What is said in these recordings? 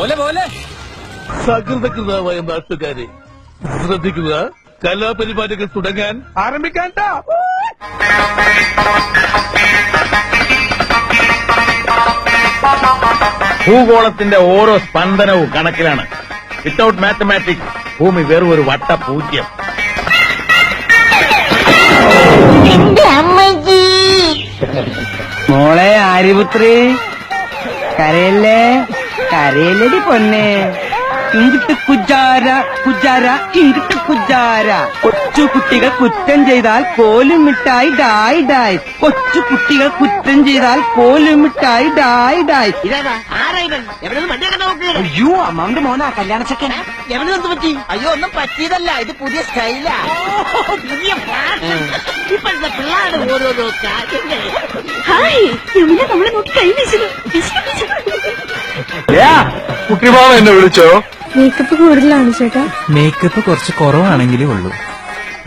പോലെ പോലെ. സകൃതകൃതമായ നാട്ടുകാരെ ശ്രദ്ധിക്കുക. കലാപരിപാടികൾ തുടങ്ങാൻ ആരംഭിക്കാൻ ഭൂഗോളത്തിന്റെ ഓരോ സ്പന്ദനവും കണക്കിലാണ്. വിത്തൌട്ട് മാത്തമാറ്റിക്സ് ഭൂമി വെറും ഒരു വട്ട പൂജ്യം. മോളെ ആര്യപുത്രി കരയല്ലേ? കരയല്ലടി പൊന്നെ. ഇങ്ങിട്ട് കുജാര കുജാര ഇങ്ങിട്ട് കുജാര. കൊച്ചു കുട്ടികൾ കുറ്റം ചെയ്താൽ കോലും മിഠായി ഡായ് ഡായ്. കൊച്ചു കുട്ടികൾ കുറ്റം ചെയ്താൽ കോലും മിഠായി ഡായ് ഡായ്. അയ്യോ അമ്മാവിന്റെ മോനാ കല്യാണ ചെക്കൻ. എവിടെ പറ്റി? അയ്യോ ഒന്നും പറ്റിയതല്ല. ഇത് പുതിയ സ്റ്റൈലാ. പുതിയ ഇപ്പോഴത്തെ പിള്ളേരുടെ ഓരോരോ കാര്യങ്ങൾ ഹായ് നമ്മളെ നോക്കി കൈ കുട്ടിമാവ എന്നെ വിളിച്ചോ? മേക്കപ്പ് കൂടുതലാണ് ചേട്ടാ. മേക്കപ്പ് കുറച്ച് കുറവാണെങ്കിലേ ഉള്ളൂ.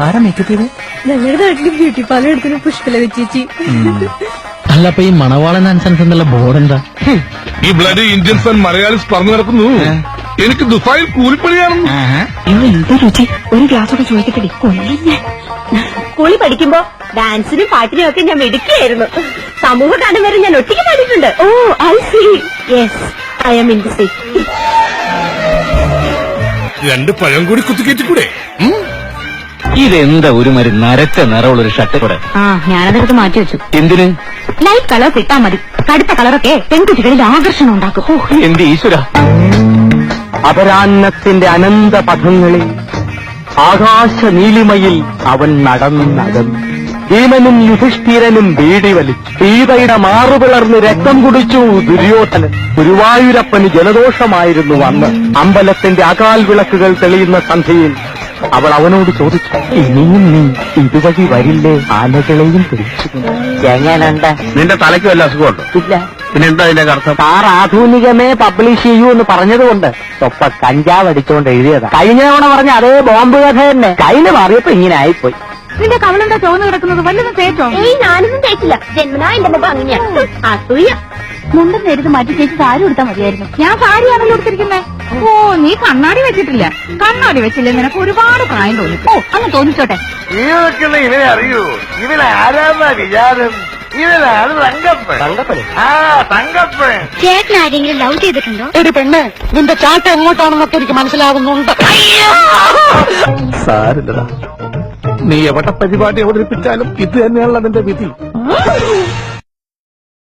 ആരാ മേക്കപ്പ് ചെയ്ത്? ഞങ്ങളുടെ നാട്ടിൽ ബ്യൂട്ടി പാർലർ എടുത്തിന് പുഷ്പല ചേച്ചി. അല്ല അപ്പൊ ഈ മണവാളൻ ആൻസൻസ് എന്നുള്ള ബോർഡ് എന്താ? ഈ ബ്ലഡ് ഇന്ത്യൻസ് ആൻഡ് മലയാളീസ് പറഞ്ഞു നടക്കുന്നു. എനിക്ക് ദുബായിൽ കൂലിപ്പണിയാണെന്ന്. അയ്യോ എന്താ രുചി? ഒരു ഗ്ലാസ് ചോദിക്കട്ടെ കൊല്ലിഞ്ഞ സ്കൂളിൽ പഠിക്കുമ്പോ ഡാൻസിനും പാട്ടിനും ഒക്കെ ഞാൻ മിടുക്കിയായിരുന്നു. സമൂഹ ഗാനം വരെ ഞാൻ ഒറ്റയ്ക്ക് പാടിയിട്ടുണ്ട്. ഓ I see yes I'm in the sea രണ്ട് പഴം കൂടി കുത്തിക്കേറ്റിക്കൂടെ ഇതെന്താ ഒരു മരി നരച്ച നിറമുള്ള ഒരു ഷർട്ട് കൂടെ? ആ ഞാനതെടുത്ത് മാറ്റി വെച്ചു. എന്തിന്? ലൈറ്റ് കളർ കിട്ടാൻ മതി. കടുത്ത കളറൊക്കെ പെൺകുട്ടികളിൽ ആകർഷണം ഉണ്ടാക്കും. ഓ, എന്റെ ഈശ്വര? അപരാന്നത്തിന്റെ അനന്ത പഥങ്ങളിൽ ആകാശ നീലിമയിൽ അവൻ നടന്നകന്നു. ഭീമനും യുധിഷ്ഠിരനും വീടി വലിച്ചു സീതയുടെ മാറുപിളർന്ന് രക്തം കുടിച്ചു ദുര്യോധനൻ. ഗുരുവായൂരപ്പന് ജലദോഷമായിരുന്നു അന്ന്. അമ്പലത്തിന്റെ അകാൽ വിളക്കുകൾ തെളിയുന്ന സന്ധ്യയിൽ അവൾ അവനോട് ചോദിച്ചു ഇനിയും നീ ഇതുവഴി വരില്ലേ? ആനകളെയും പിടിച്ചു. എങ്ങനുണ്ട്? നിന്റെ തലയ്ക്ക് വല്ല അസുഖമുണ്ടോ? ഇല്ല. പിന്നെന്താ അതിന്റെ അർത്ഥം സാർ ആധുനികമേ പബ്ലിഷ് ചെയ്യൂ എന്ന് പറഞ്ഞതുകൊണ്ട് ഒപ്പ കഞ്ചാവ് അടിച്ചുകൊണ്ട് എഴുതിയതാ. കഴിഞ്ഞ തവണ പറഞ്ഞ അതേ ബോംബ് കഥ തന്നെ. കയ്യിൽ മാറിയപ്പോ ഇങ്ങനെ ആയിപ്പോയി. നിന്റെ കവളെന്താ ചോന്ന് കിടക്കുന്നത്? വല്ലതും തേച്ചോ? ഏയ് ഞാനൊന്നും തേച്ചില്ല. ജന്മനാ എന്റെ മുഖം അങ്ങനെയാ. അസൂയ. മുണ്ടും നേരിത് മാറ്റി ചേച്ചി സാരി കൊടുത്താൽ മതിയായിരുന്നു. ഞാൻ സാരിയാണല്ലോ കൊടുത്തിരിക്കുന്നത് ഓ നീ കണ്ണാടി വെച്ചിട്ടില്ല. കണ്ണാടി വെച്ചില്ല? നിനക്ക് ഒരുപാട് പ്രായം തോന്നി. ഓ അങ്ങ് തോന്നിച്ചോട്ടെ. ഇവനെ അറിയൂ. വിചാരം? ഇവനാണ് തങ്കപ്പൻ. തങ്കപ്പൻ ആ തങ്കപ്പൻ. ചേട്ടൻ ആരെങ്കിലും ലവ് ചെയ്തിട്ടുണ്ടോ? ഒരു പെണ്ണ് നിന്റെ ചാട്ട എങ്ങോട്ടാണെന്നൊക്കെ എനിക്ക് മനസ്സിലാകുന്നുണ്ട് സാരില്ലടാ. നീ എവിടെ പരിപാടി അവതരിപ്പിച്ചാലും ഇത് തന്നെയാണല്ലോ നിന്റെ വിധി.